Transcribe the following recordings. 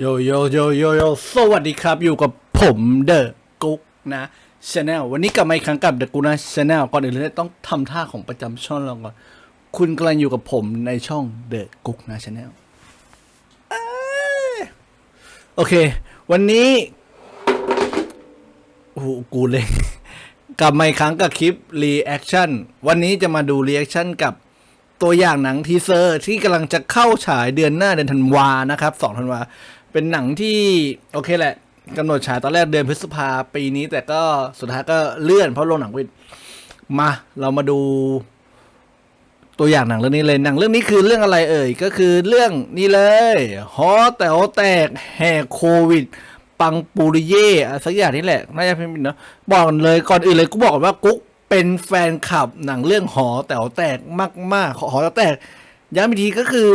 โยโยโยโยโยสวัสดีครับ อยู่กับผมเดอะกุ๊กนะชาแนลวันนี้กลับมาอีกครั้งกับเดอะกุ๊กนะชาแนลก่อนอื่นเลยต้องทำท่าของประจำช่องเราก่อน คุณกำลังอยู่กับผมในช่องเดอะกุ๊กนะชาแนลโอเค วันนี้โอ้โหกูเลย กลับมาอีกครั้งกับคลิปรีแอคชั่นวันนี้จะมาดูรีแอคชั่นกับตัวอย่างหนังทีเซอร์ที่กำลังจะเข้าฉายเดือนหน้าเดือนธันวานะครับสองธันวา เป็นหนังที่โอเคแหละกำหนดฉายตอนแรกเดือนพฤษภาปีนี้ แต่ก็สุดท้ายก็เลื่อนเพราะโรงหนังวิดมาเรามาดูตัวอย่างหนังเรื่องนี้เลยหนังเรื่องนี้คือเรื่องอะไรเอ่ยก็คือเรื่องนี้เลยฮอแต่ฮอแตกแหกโควิด ปังปูริเย่อะสักอย่างนี่แหละน่าจะเป็นเนาะบอกเลยก่อนอื่นเลยกูบอกก่อนว่ากุ๊กเป็นแฟนคลับหนังเรื่องหอแต่วแตกมากๆหอแต่แตกย้ำอีกทีก็คือ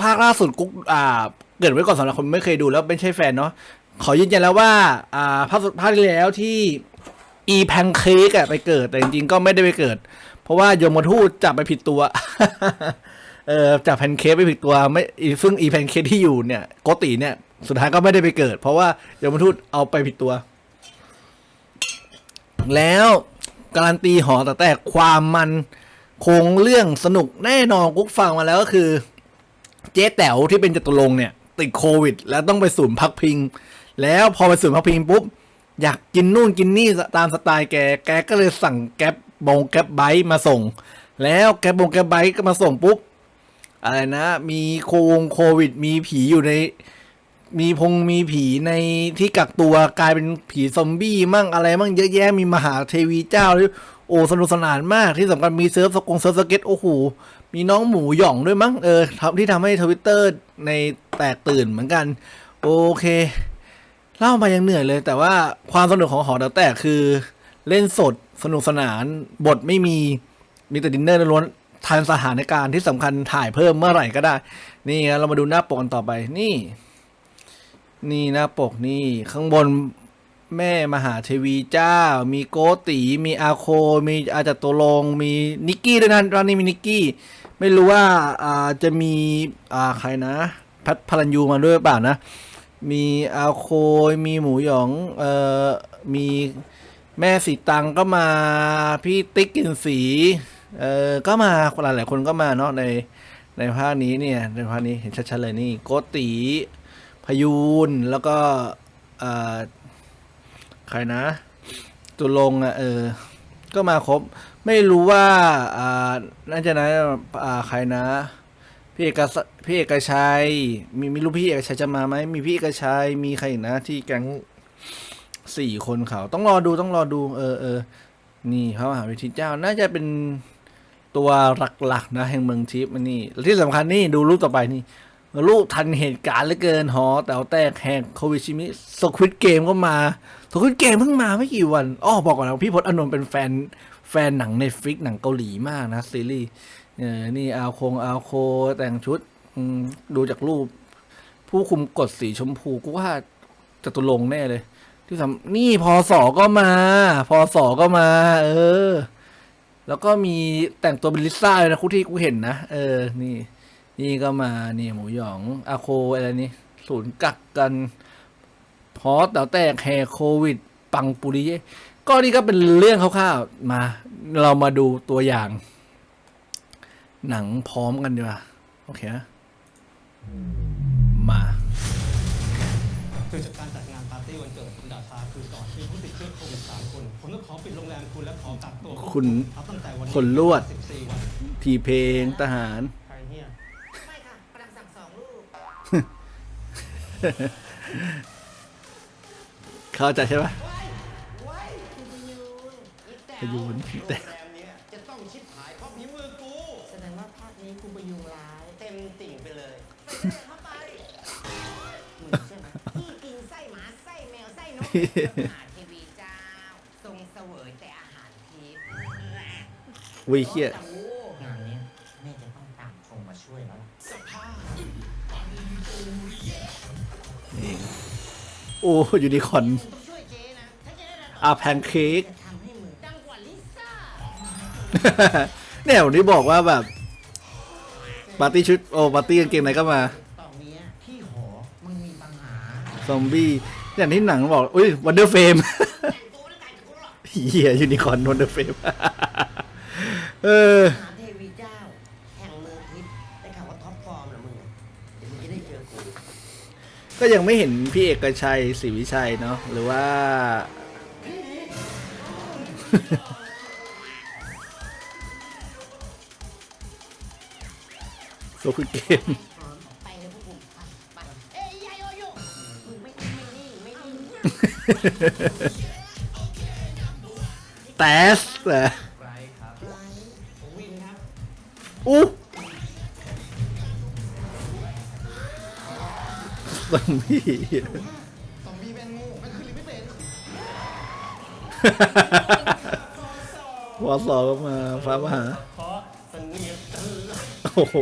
ภาคล่าสุดกุ๊กอ่า เกิดไว้ก่อนสำหรับคนไม่เคยดูแล้วไม่ใช่แฟนเนาะขอยืนยันแล้วว่า อ่าภาคสุดภาคที่แล้วที่อีแพนเค้กอะไปเกิดแต่จริงๆก็ไม่ได้ไปเกิด เพราะว่าโยมทูตจับไปผิดตัว เออจับแพนเค้กไปผิดตัวไม่ซึ่งอีแพนเค้กที่อยู่เนี่ยโกติเนี่ย สุดท้ายก็ไม่ได้ไปเกิด เพราะว่าโยมทูตเอาไปผิดตัว แล้วการันตีหอแต่แต่ความมันคงเรื่องสนุกแน่นอนกุ๊กฟังมาแล้วก็คือ เจ๊แต๋วที่เป็นจตุรงเนี่ย ติดโควิด แล้วต้องไปศูนย์พักพิง แล้วพอไปศูนย์พักพิงปุ๊บ อยากกินนู่นกินนี่ตามสไตล์แก แกก็เลยสั่งแก๊บบงแก๊บไบค์มาส่ง แล้วแก๊บบงแก๊บไบค์ก็มาส่งปุ๊บ อะไรนะ มีโควงโควิด มีผีอยู่ใน มีพงมีผีในที่กักตัวกลายเป็นผีซอมบี้มั่งอะไรมั่งเยอะแยะมีมหาเทวีเจ้า โอ้สนุกสนานมากที่สำคัญมีเซิร์ฟสกงเซิร์ฟสเก็ตโอ้โหมีน้องหมูหย่องด้วยมั้งเออที่ทำให้ทวิตเตอร์ในแตกตื่นเหมือนกัน โอเคเล่ามายังเหนื่อยเลย แต่ว่าความสนุกของหอแต๋วแตกคือ เล่นสดสนุกสนานบทไม่มีมีแต่ดินเนอร์ล้วนทันสถานการณ์ที่สำคัญถ่ายเพิ่มเมื่อไหร่ก็ได้ นี่เรามาดูหน้าปกกันต่อไปนี่ นี่หน้าปกนี่ข้างบน แม่มหาเทวีเจ้า มีโกตีมีอาโค มีอาจตุรงมีนิกกี้ด้วยนะร้านนี้มีนิกกี้ ไม่รู้ว่าอ่าจะมีอ่าใครนะ พัทพลันยูมาด้วยเปล่านะ มีอาโค มีหมูหยองเอ่อมีแม่สีตังก็มาพี่ติ๊กกินสีเอ่อก็มาหลายหลายคนก็มาเนาะในในภาคนี้เนี่ยในภาคนี้เห็นชัดๆเลยนี่โกตีพยูนแล้วก็อ่า ใครนะ ตุลงอะเออ ก็มาครบ ไม่รู้ว่าอ่าน่าจะนะอ่าใครนะ พี่เอกสพี่เอกชัย มีมีลูกพี่เอกชัยจะมาไหมมีพี่เอกชัยมีใครอีกนะ ที่แก๊งสี่คนเขาต้องรอดูต้องรอดู เออเออนี่พระมหาวิทิเจ้าน่าจะเป็นตัวหลักๆนะแห่งเมืองทิพย์มันนี่ที่สำคัญนี่ดูรูปต่อไปนี่ ลูกทันเหตุการณ์เหลือเกินหอแต่แตกแหกโควิดชิมิสควิตเกมก็มาสควิตเกมเพิ่งมาไม่กี่วันอ้อบอกก่อนนะพี่พจน์อานนท์เป็นแฟนแฟนหนังในฟิกหนังเกาหลีมากนะซีรีส์เออนี่อาโคงอาโคแต่งชุดดูจากรูป ผู้คุมกฎสีชมพูกูว่าจตุรงแน่เลย ที่สำนี่พอสอก็มา พอสอก็มา เออ แล้วก็มีแต่งตัวเป็นลิซ่าเลยนะคุที่กูเห็นนะ เออ นี่ นี่ก็มานี่หมูหยองอาโคอะไรนี่ศูนย์กักกันพอแต่แตกแหกโควิด ปังปุริเย่ก็นี่ก็เป็นเรื่องคร่าวๆมา เรามาดูตัวอย่าง หนังพร้อมกันดีกว่า โอเคนะมาคือจากการจัดงานปาร์ตี้วันเกิดคุณดาชาคืนก่อนมีผู้ติดเชื้อโควิด3คนผมต้องขอปิดโรงแรมคุณและขอกักตัวคุณครับตั้งแต่วันคนลวด14วันทีเพลงทหาร เข้าใจใช่ปะว้ายคุณพยูนอีแต๋พยูนแต่โรงแรมเนี้ยจะต้องชิบหายเพราะผีมือกูแสดงว่าภาคนี้คุณพยุงร้ายเต็มติ่งไปเลยเข้าไปมึงใช่ไหมที่กินไส้หมาไส้แมวไส้นกมหาเทวีเจ้าทรงเสวยแต่อาหารทิพย์วิเคียโโอ้ยูนิคอนองช่วยเจ๊นะถ้าเจ๊ได้ระดับอาแพนเค้ก จะทำให้มึงดังกว่าลิซ่าเนี่ยวันนี้บอกว่าแบบปาร์ตี้ชุดโอ้ปาร์ตี้กางเกงในก็มา ตอนเนี้ยที่หอมันซอมบี้อย่างที่หนังบอกอุ้ยวันเดอร์เฟม แต่งตัวแล้วกันกูหรอกเฮียยูนิคอร์นวันเดอร์เฟม เออมหา ก็ยังไม่เห็นพี่เอกชัยศรีวิชัยเนาะหรือว่า โซคุเกมไปเลยพวกผมไปเอ้ยยายโยโย่มึงไม่ไม่นิ่งไม่นิ่งแต่สเหรอวินครับอู้ ซอมบี้ซอมบี้แม่งโง่แม่งขึ้นลิฟต์ไม่เป็นวอสอก็มาฟ้ามาหาเพราะเสนียดจันทร์โอ้โห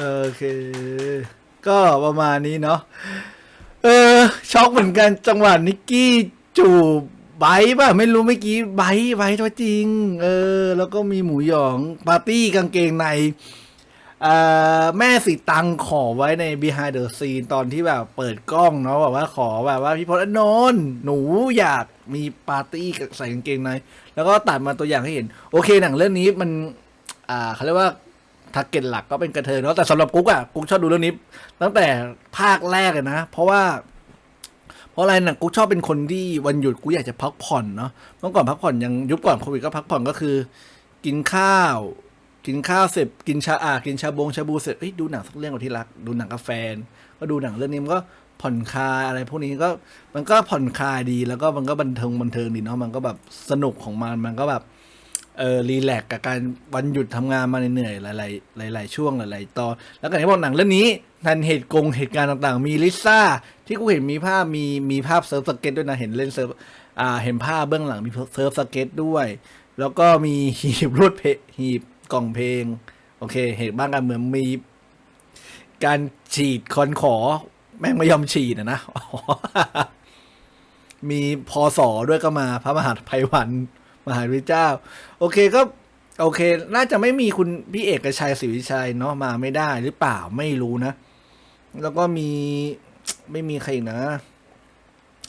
โอเค ก็ประมาณนี้เนาะเออช็อกเหมือนกันจังหวะนิกกี้จูบไบร์ป่ะไม่รู้เมื่อกี้ไบร์ไบร์ทตัวจริง เออ แล้วก็มีหมูหยองปาร์ตี้กางเกงในอ่าแม่สีตังขอไว้ใน behind the scene ตอนที่แบบเปิดกล้องเนาะแบบว่าขอแบบว่าพี่พลอนนท์หนูอยากมีปาร์ตี้ใส่กางเกงใน แล้วก็ตัดมาตัวอย่างให้เห็น โอเคหนังเรื่องนี้มัน อ่าเขาเรียกว่า ทาร์เก็ตหลักก็เป็นกระเทยเนาะแต่สำหรับกุ๊กอะกุ๊กชอบดูเรื่องนี้ ตั้งแต่ภาคแรกเลยนะ เพราะว่า เพราะอะไรนะกุ๊กชอบเป็นคนที่วันหยุดกูอยากจะพักผ่อนเนาะเมื่อก่อนพักผ่อนยังยุคก่อนโควิดก็พักผ่อนก็คือ กินข้าว กินข้าวเสร็จกินชาอากินชาบงชาบูเสร็จเอ้ยดูหนังสักเรื่องกับที่รัก ดูหนังกับแฟน ก็ดูหนังเรื่องนี้มันก็ผ่อนคลายอะไรพวกนี้ก็มันก็ผ่อนคลายดีแล้วก็มันก็บันเทิงบันเทิงดีเนาะมันก็แบบสนุกของมันมันก็แบบ เออรีแลกกับการวันหยุดทำงานมาเหนื่อยๆหลายๆหลาย ๆ ช่วงหลายๆตอนแล้วก็อย่างที่บอกหนังเรื่องนี้ทันเหตุกงเหตุการณ์ต่างๆ มีลิซ่าที่กูเห็นมีภาพมีมีภาพเซิร์ฟสเก็ตด้วยนะเห็นเล่นเซิร์ฟอ่าเห็นภาพเบื้องหลังมีเซิร์ฟสเก็ตด้วย แล้วก็มีหีบรูดเพหีบกล่องเพลง โอเค เหตุบ้างกันเหมือนมี การฉีดคอนขอ แม่งไม่ยอมฉีดอะนะมีพอสอด้วยก็มาพระมหาภัยวัน มหาวิเจ้า โอเคก็โอเค น่าจะไม่มีคุณพี่เอกชัยศรีวิชัยเนาะมาไม่ได้หรือเปล่าไม่รู้นะ แล้วก็มีไม่มีใครอีกนะ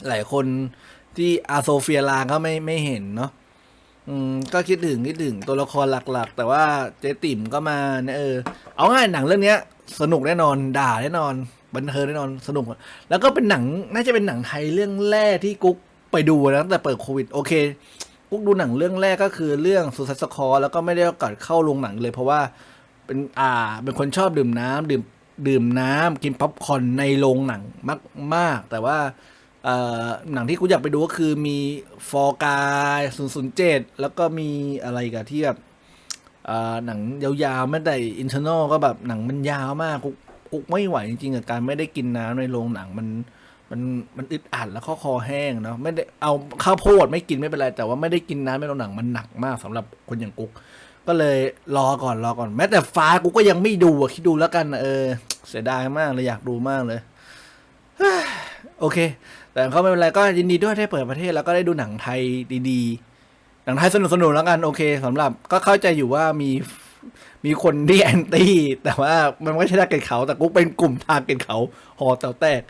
หลายคนที่อาโซเฟียลาก็ไม่ไม่เห็นเนาะอืมก็คิดถึงคิดถึงตัวละครหลัก ๆ แต่ว่าเจ๊ติ๋มก็มาเนี่ยเออเอาง่ายหนังเรื่องเนี้ย สนุกแน่นอนด่าแน่นอน บันเทิงแน่นอนสนุก แล้วก็เป็นหนังน่าจะเป็นหนังไทยเรื่องแรกที่กุ๊กไปดูนะตั้งแต่เปิดโควิด โอเค กุ๊กดูหนังเรื่องแรกก็คือเรื่องสุสัสคอแล้วก็ไม่ได้โอกาสเข้าโรงหนังเลย เพราะว่าเป็นอ่าเป็นคนชอบดื่มน้ำดื่มดื่มน้ำกินป๊อปคอร์นในโรงหนังมากมากแต่ว่าเอ่อหนังที่กูอยากไปดูก็คือมีฟอร์กาย007แล้วก็มีอะไรกับที่แบบอ่าหนังยาวๆไม่แต่อินเทอร์เนลก็แบบหนังมันยาวมากกุ๊กกุ๊กไม่ไหวจริงๆกับการไม่ได้กินน้ำในโรงหนังมัน มันมันอึดอัดแล้วข้อคอแห้งเนาะไม่ได้เอาข้าวโพดไม่กินไม่เป็นไร แต่ว่าไม่ได้กินน้ำไม่ลงหนังมันหนักมากสำหรับคนอย่างกุ๊กก็เลยรอก่อนรอก่อน แม้แต่ฟ้ากูก็ยังไม่ดูอะคิดดูแล้วกัน เออ เสียดายมากเลยอยากดูมากเลยโอเค แต่ก็ไม่เป็นไรก็ยินดีด้วยได้เปิดประเทศแล้วก็ได้ดูหนังไทยดีๆหนังไทยสนุกๆแล้วกันโอเคสำหรับก็เข้าใจอยู่ว่ามีมีคนที่แอนตี้แต่ว่ามันไม่ใช่ทาร์เก็ตเขาแต่กูเป็นกลุ่มทาร์เก็ตเขาหอแต๋วแตก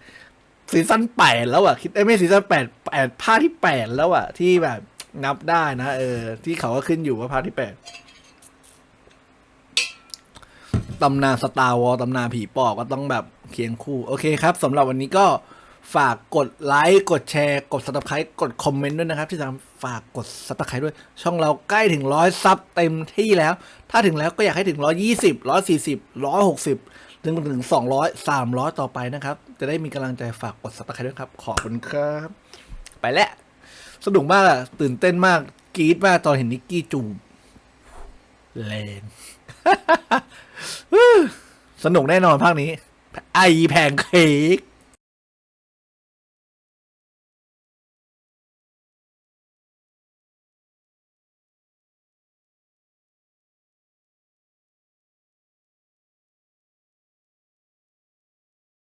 ซีซั่นแปดแล้วอะคิดเอ้ไม่ซีซั่นแปดแปดภาคที่แปดแล้วอะ ที่แบบนับได้นะเออ ที่เขาก็ขึ้นอยู่ว่าภาคที่แปดตำนานสตาร์วอลตำนานผีปอบก็ต้องแบบเคียงคู่ โอเคครับสำหรับวันนี้ก็ฝากกดไลค์กดแชร์ กด subscribe กดคอมเมนต์ด้วยนะครับ ที่สำคัญฝากกด subscribe ด้วย ช่องเราใกล้ถึงร้อยซับเต็มที่แล้ว ถ้าถึงแล้วก็อยากให้ถึงร้อยยี่สิบร้อยสี่สิบร้อยหกสิบ ถึงถึงสองร้อยสามร้อยต่อไปนะครับ จะได้มีกำลังใจฝากกด subscribe ด้วยครับ ขอบคุณครับ ไปแล้วสนุกมากอะตื่นเต้นมากกรี๊ดมากตอนเห็นนิกกี้จูบแรงสนุกแน่นอนภาคนี้ ไอแพงเค้ก